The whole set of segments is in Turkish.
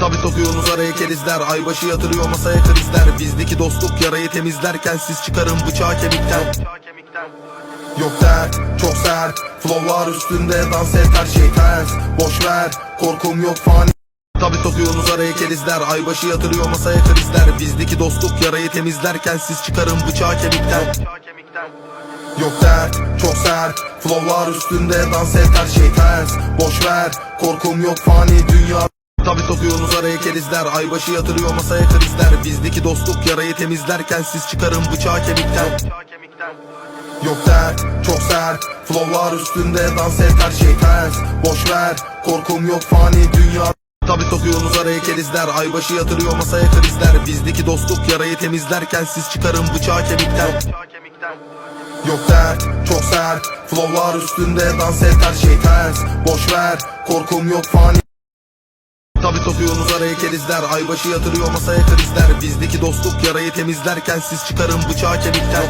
Tabi sokuyorsunuz araya kerizler. Aybaşı yatırıyor masaya krizler. Bizdeki dostluk yarayı temizlerken Siz çıkarın bıçağı kemikten. Yok der, çok sert. Flowlar üstünde dans et her şey ters. Boş ver, korkum yok fani. Tabi sokuyorsunuz araya kerizler. Aybaşı yatırıyor masaya krizler. Bizdeki dostluk yarayı temizlerken Siz çıkarın bıçağı kemikten. Yok der, çok sert. Flowlar üstünde dans et her şey ters. Boş ver, korkum yok fani. Dünya Tabi sokuyorsunuz araya kerizler Aybaşı yatırıyor masaya krizler. Bizdeki dostluk yarayı temizlerken Siz çıkarın bıçağı kemikten. Yok der, çok sert Flowlar üstünde dans et her şey ters. Boş ver, korkum yok fani dünya. Tabi sokuyorsunuz araya kerizler Aybaşı yatırıyor masaya krizler. Bizdeki dostluk yarayı temizlerken Siz çıkarın bıçağı kemikten. Yok der, çok sert Flowlar üstünde dans et her şey ters. Boş ver, korkum yok fani Tabi sokuyorsunuz araya kerizler Aybaşı yatırıyor masaya krizler. Bizdeki dostluk yarayı temizlerken Siz çıkarın bıçağı kemikten.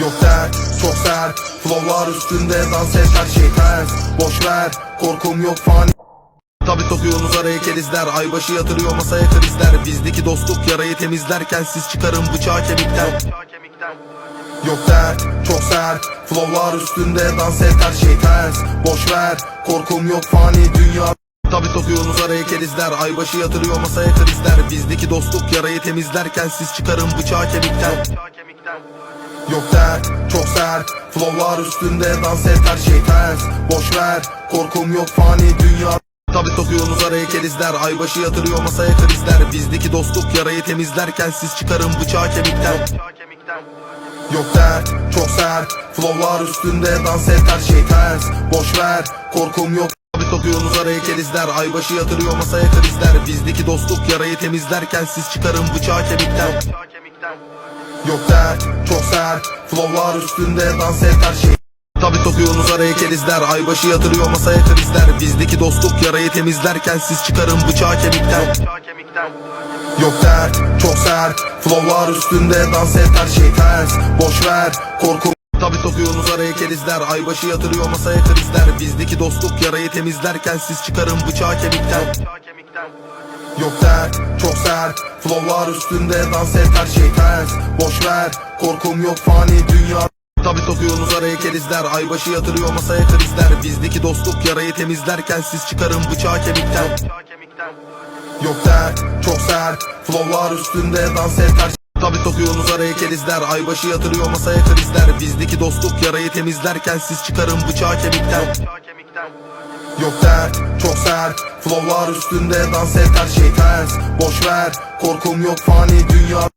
Yok der, çok sert Flowlar üstünde dans et her şey ters. Boş ver, korkum yok fani. Tabi sokuyorsunuz araya kerizler Aybaşı yatırıyor masaya krizler. Bizdeki dostluk yarayı temizlerken Siz çıkarın bıçağı kemikten. Yok der, çok sert Flowlar üstünde dans et her şey ters. Boş ver, korkum yok fani dünya Tabi sokuyorsunuz araya kerizler Aybaşı yatırıyor masaya krizler. Bizdeki dostluk yarayı temizlerken Siz çıkarın bıçağı kemikten. Yok der, çok sert. Flowlar üstünde dans et her şey ters. Boş ver, korkum yok fani dünya. Tabi sokuyorsunuz araya kerizler Aybaşı yatırıyor masaya krizler. Bizdeki dostluk yarayı temizlerken Siz çıkarın bıçağı kemikten. Yok der, çok sert. Flowlar üstünde dans et her şey ters. Boş ver, korkum yok Tabi sokuyorsunuz araya kerizler Aybaşı yatırıyor masaya krizler. Bizdeki dostluk yarayı temizlerken Siz çıkarın bıçağı kemikten. Yok der, çok sert Flowlar üstünde dans et her şey Tabi sokuyorsunuz araya kerizler Aybaşı yatırıyor masaya krizler. Bizdeki dostluk yarayı temizlerken Siz çıkarın bıçağı kemikten. Yok der, çok sert Flowlar üstünde dans et her şey. Ters Boş ver, korkum Tabi sokuyorsunuz araya kerizler Aybaşı yatırıyor masaya krizler. Bizdeki dostluk yarayı temizlerken Siz çıkarın bıçağı kemikten. Yok der, çok sert. Flowlar üstünde dans et her şey ters Boş ver, korkum yok fani dünya. Tabi sokuyorsunuz araya kerizler Aybaşı yatırıyor masaya krizler. Bizdeki dostluk yarayı temizlerken Siz çıkarın bıçağı kemikten. Yok der, çok sert. Flowlar üstünde dans et her Tabi sokuyorsunuz araya kerizler Aybaşı yatırıyor masaya krizler. Bizdeki dostluk yarayı temizlerken Siz çıkarın bıçağı kemikten. Yok der, çok sert. Flowlar üstünde dans et her şey ters Boş ver, korkum yok fani dünya